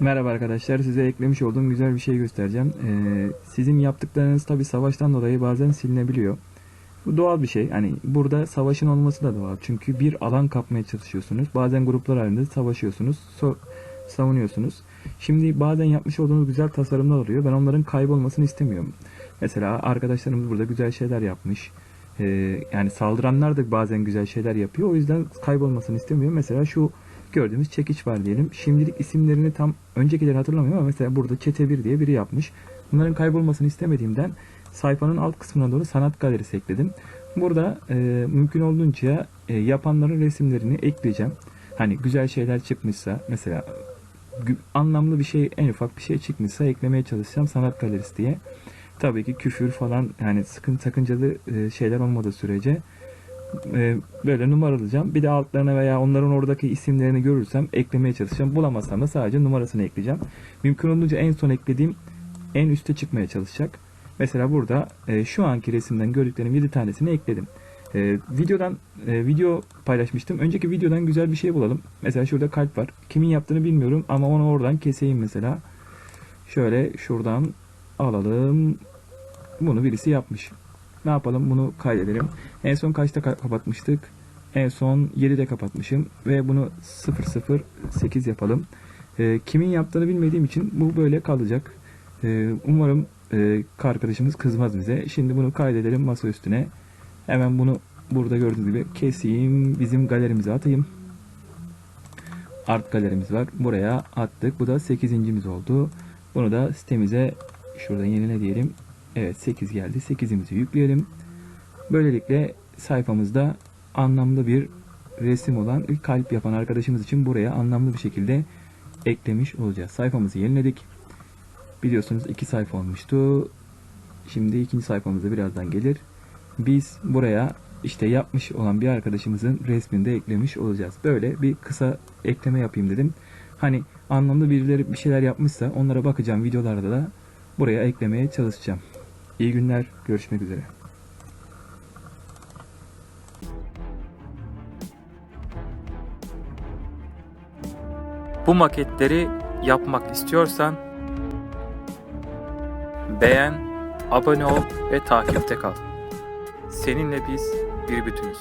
Merhaba arkadaşlar, size eklemiş olduğum güzel bir şey göstereceğim. Ee, sizin yaptıklarınız tabi savaştan dolayı bazen silinebiliyor. Bu doğal bir şey. Hani burada savaşın olması da doğal. Çünkü bir alan kapmaya çalışıyorsunuz. Bazen gruplar halinde savaşıyorsunuz, so- savunuyorsunuz. Şimdi bazen yapmış olduğunuz güzel tasarımlar oluyor. Ben onların kaybolmasını istemiyorum. Mesela arkadaşlarımız burada güzel şeyler yapmış. Ee, yani saldıranlar da bazen güzel şeyler yapıyor. O yüzden kaybolmasını istemiyorum. Mesela şu gördüğümüz çekiç var diyelim. Şimdilik isimlerini tam öncekileri hatırlamıyorum ama mesela burada Çete 1 diye biri yapmış. Bunların kaybolmasını istemediğimden sayfanın alt kısmına doğru sanat galerisi ekledim. Burada e, mümkün olduğunca e, yapanların resimlerini ekleyeceğim. Hani güzel şeyler çıkmışsa mesela anlamlı bir şey en ufak bir şey çıkmışsa eklemeye çalışacağım sanat galerisi diye. Tabii ki küfür falan yani sıkıntı sakıncalı e, şeyler olmadığı sürece e, böyle numaralayacağım. Bir de altlarına veya onların oradaki isimlerini görürsem eklemeye çalışacağım. Bulamazsam da sadece numarasını ekleyeceğim. Mümkün olduğunca en son eklediğim en üste çıkmaya çalışacak. Mesela burada e, şu anki resimden gördüklerim 7 tanesini ekledim. E, videodan e, video paylaşmıştım. Önceki videodan güzel bir şey bulalım. Mesela şurada kalp var. Kimin yaptığını bilmiyorum ama onu oradan keseyim mesela. Şöyle şuradan alalım. Bunu birisi yapmış. Ne yapalım? Bunu kaydedelim. En son kaçta ka- kapatmıştık? En son 7'de kapatmışım ve bunu 008 yapalım. Ee, kimin yaptığını bilmediğim için bu böyle kalacak. Ee, umarım e, arkadaşımız kızmaz bize. Şimdi bunu kaydedelim masa üstüne. Hemen bunu burada gördüğünüz gibi keseyim. Bizim galerimize atayım. Art galerimiz var. Buraya attık. Bu da 8.'imiz oldu. Bunu da sitemize şuradan yenile diyelim. Evet 8 geldi. 8'imizi yükleyelim. Böylelikle sayfamızda anlamlı bir resim olan ilk kalp yapan arkadaşımız için buraya anlamlı bir şekilde eklemiş olacağız. Sayfamızı yeniledik. Biliyorsunuz iki sayfa olmuştu. Şimdi ikinci sayfamızda birazdan gelir. Biz buraya işte yapmış olan bir arkadaşımızın resmini de eklemiş olacağız. Böyle bir kısa ekleme yapayım dedim. Hani anlamlı birileri bir şeyler yapmışsa onlara bakacağım videolarda da buraya eklemeye çalışacağım. İyi günler, görüşmek üzere. Bu maketleri yapmak istiyorsan beğen, abone ol ve takipte kal. Seninle biz bir bütünüz.